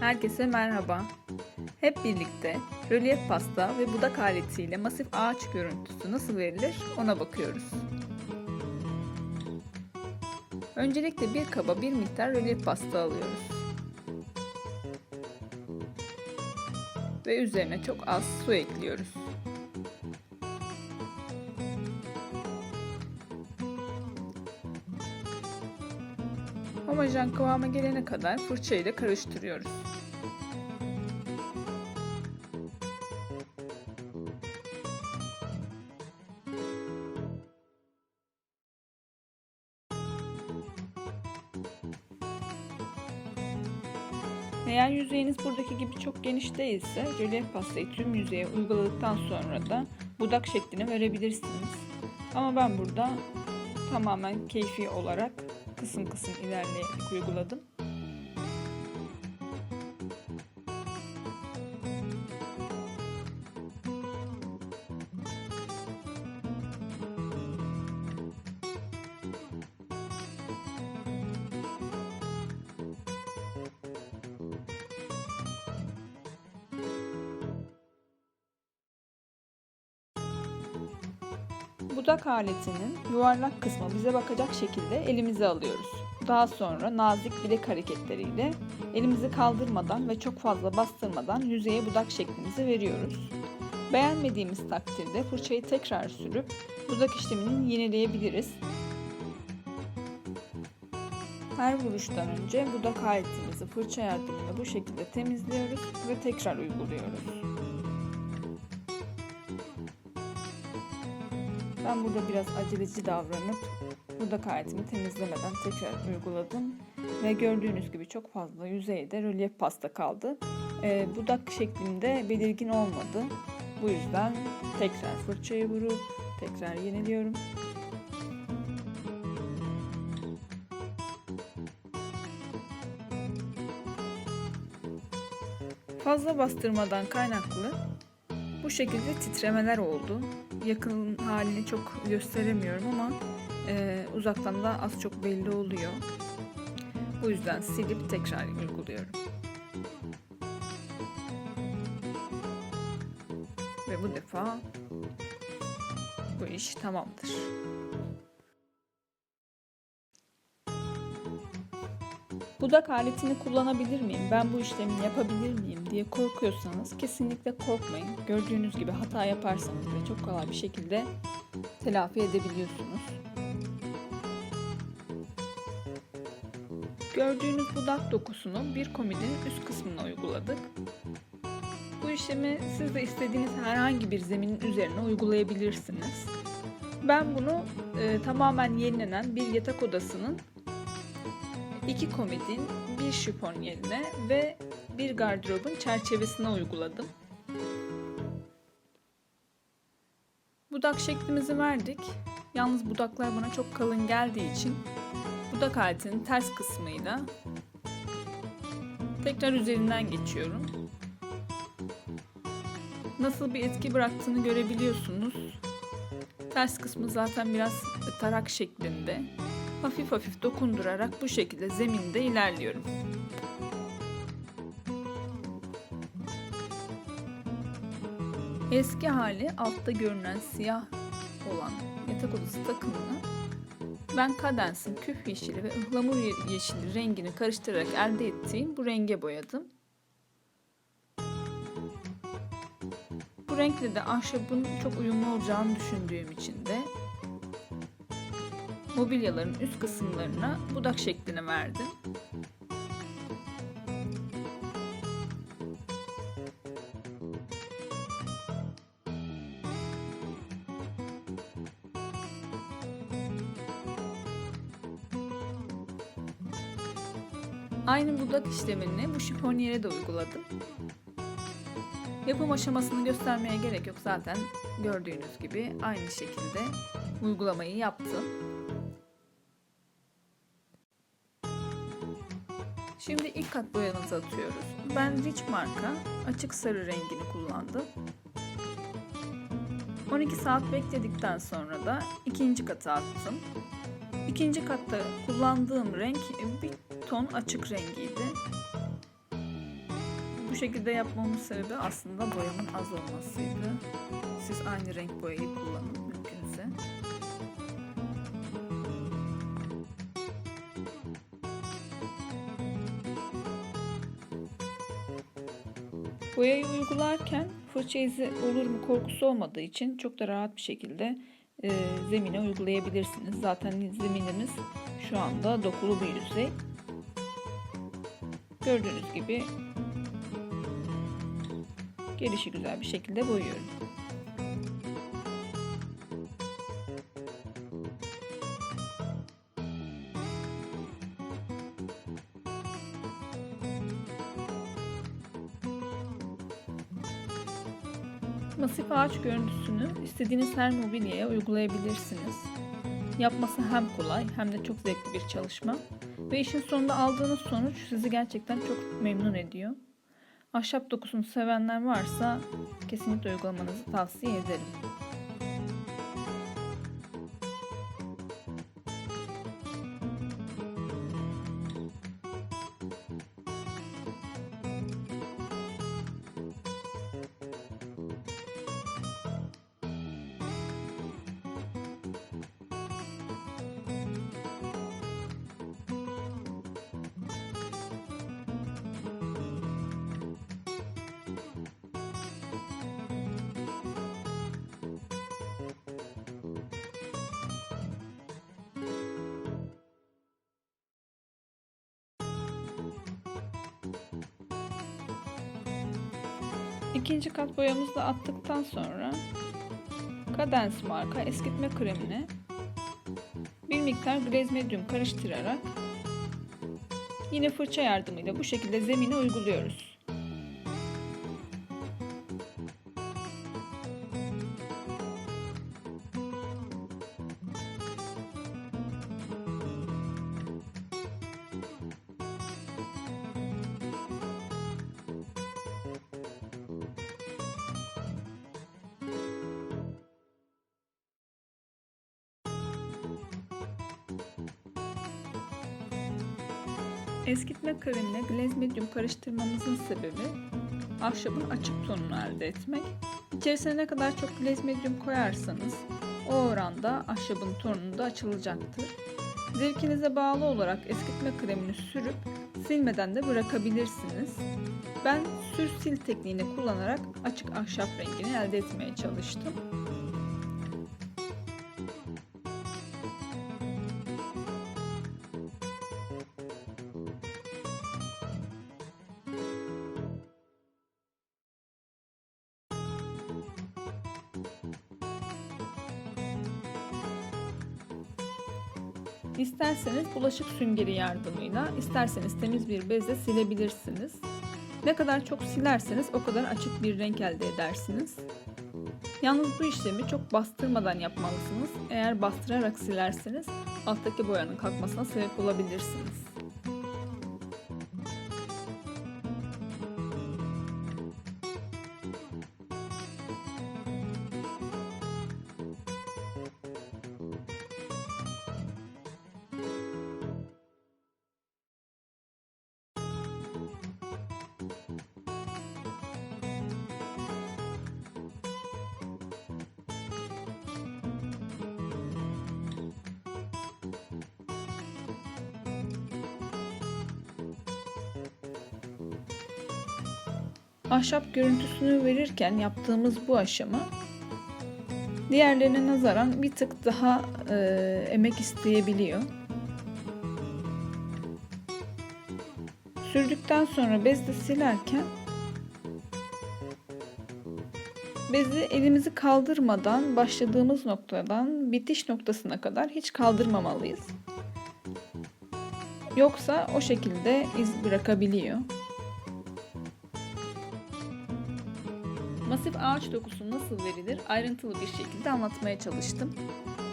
Herkese merhaba. Hep birlikte rölyef pasta ve budak aletiyle masif ağaç görüntüsü nasıl verilir ona bakıyoruz. Öncelikle bir kaba bir miktar rölyef pasta alıyoruz. Ve üzerine çok az su ekliyoruz. Homojen kıvama gelene kadar fırça ile karıştırıyoruz. Eğer yüzeyiniz buradaki gibi çok geniş değilse rölyef pastayı tüm yüzeye uyguladıktan sonra da budak şeklini verebilirsiniz. Ama ben burada tamamen keyfi olarak kısım kısım ilerleyerek uyguladım. Budak aletinin yuvarlak kısmı bize bakacak şekilde elimize alıyoruz. Daha sonra nazik bilek hareketleriyle elimizi kaldırmadan ve çok fazla bastırmadan yüzeye budak şeklimizi veriyoruz. Beğenmediğimiz takdirde fırçayı tekrar sürüp budak işlemini yenileyebiliriz. Her vuruştan önce budak aletimizi fırça yardımıyla bu şekilde temizliyoruz ve tekrar uyguluyoruz. Ben burada biraz aceleci davranıp budak aletimi temizlemeden tekrar uyguladım. Ve gördüğünüz gibi çok fazla yüzeyde rölyef pasta kaldı. Ee, budak şeklinde belirgin olmadı. Bu yüzden tekrar fırçayı vurup tekrar yeniliyorum. Fazla bastırmadan kaynaklı bu şekilde titremeler oldu. Yakın halini çok gösteremiyorum ama e, uzaktan da az çok belli oluyor. Bu yüzden silip tekrar uyguluyorum. Ve bu defa bu iş tamamdır. Budak aletini kullanabilir miyim? Ben bu işlemi yapabilir miyim diye korkuyorsanız kesinlikle korkmayın. Gördüğünüz gibi hata yaparsanız da çok kolay bir şekilde telafi edebiliyorsunuz. Gördüğünüz budak dokusunu bir komodin üst kısmına uyguladık. Bu işlemi siz de istediğiniz herhangi bir zeminin üzerine uygulayabilirsiniz. Ben bunu e, tamamen yenilenen bir yatak odasının iki komodin, bir şifon yerine ve bir gardırobun çerçevesine uyguladım. Budak şeklimizi verdik. Yalnız budaklar bana çok kalın geldiği için budak aletinin ters kısmıyla tekrar üzerinden geçiyorum. Nasıl bir etki bıraktığını görebiliyorsunuz. Ters kısmı zaten biraz tarak şeklinde hafif hafif dokundurarak bu şekilde zeminde ilerliyorum. Eski hali altta görünen siyah olan yatak odası takımını ben kadensin küf yeşili ve ıhlamur yeşili rengini karıştırarak elde ettiğim bu renge boyadım. Bu renkle de ahşabın çok uyumlu olacağını düşündüğüm için de mobilyaların üst kısımlarına budak şeklini verdim. Aynı budak işlemini bu şifonyere de uyguladım. Yapım aşamasını göstermeye gerek yok zaten gördüğünüz gibi aynı şekilde uygulamayı yaptım. Şimdi ilk kat boyamızı atıyoruz. Ben Rich marka açık sarı rengini kullandım. 12 saat bekledikten sonra da ikinci katı attım. İkinci katta kullandığım renk bir ton açık rengiydi. şekilde yapmamın sebebi aslında boyamın az olmasıydı. Siz aynı renk boyayı kullanın Boyayı uygularken fırça izi olur mu korkusu olmadığı için çok da rahat bir şekilde e, zemine uygulayabilirsiniz. Zaten zeminimiz şu anda dokulu bir yüzey. Gördüğünüz gibi gelişi güzel bir şekilde boyuyorum. Masif ağaç görüntüsünü istediğiniz her mobilyaya uygulayabilirsiniz. Yapması hem kolay hem de çok zevkli bir çalışma ve işin sonunda aldığınız sonuç sizi gerçekten çok memnun ediyor. Ahşap dokusunu sevenler varsa kesinlikle uygulamanızı tavsiye ederim. İkinci kat boyamızı da attıktan sonra Cadence marka eskitme kremine bir miktar glaze medium karıştırarak yine fırça yardımıyla bu şekilde zemine uyguluyoruz. Eskitme kremine glaze medium karıştırmamızın sebebi ahşabın açık tonunu elde etmek. İçerisine ne kadar çok glaze medium koyarsanız o oranda ahşabın tonunu da açılacaktır. Zevkinize bağlı olarak eskitme kremini sürüp silmeden de bırakabilirsiniz. Ben sür sil tekniğini kullanarak açık ahşap rengini elde etmeye çalıştım. İsterseniz bulaşık süngeri yardımıyla, isterseniz temiz bir bezle silebilirsiniz. Ne kadar çok silerseniz o kadar açık bir renk elde edersiniz. Yalnız bu işlemi çok bastırmadan yapmalısınız. Eğer bastırarak silerseniz alttaki boyanın kalkmasına sebep olabilirsiniz. Ahşap görüntüsünü verirken yaptığımız bu aşama diğerlerine nazaran bir tık daha e, emek isteyebiliyor. Sürdükten sonra bezle silerken bezi elimizi kaldırmadan başladığımız noktadan bitiş noktasına kadar hiç kaldırmamalıyız. Yoksa o şekilde iz bırakabiliyor. Masif ağaç dokusu nasıl verilir ayrıntılı bir şekilde anlatmaya çalıştım.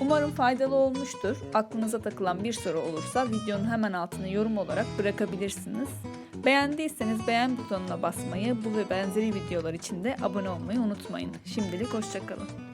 Umarım faydalı olmuştur. Aklınıza takılan bir soru olursa videonun hemen altına yorum olarak bırakabilirsiniz. Beğendiyseniz beğen butonuna basmayı, bu ve benzeri videolar için de abone olmayı unutmayın. Şimdilik hoşçakalın.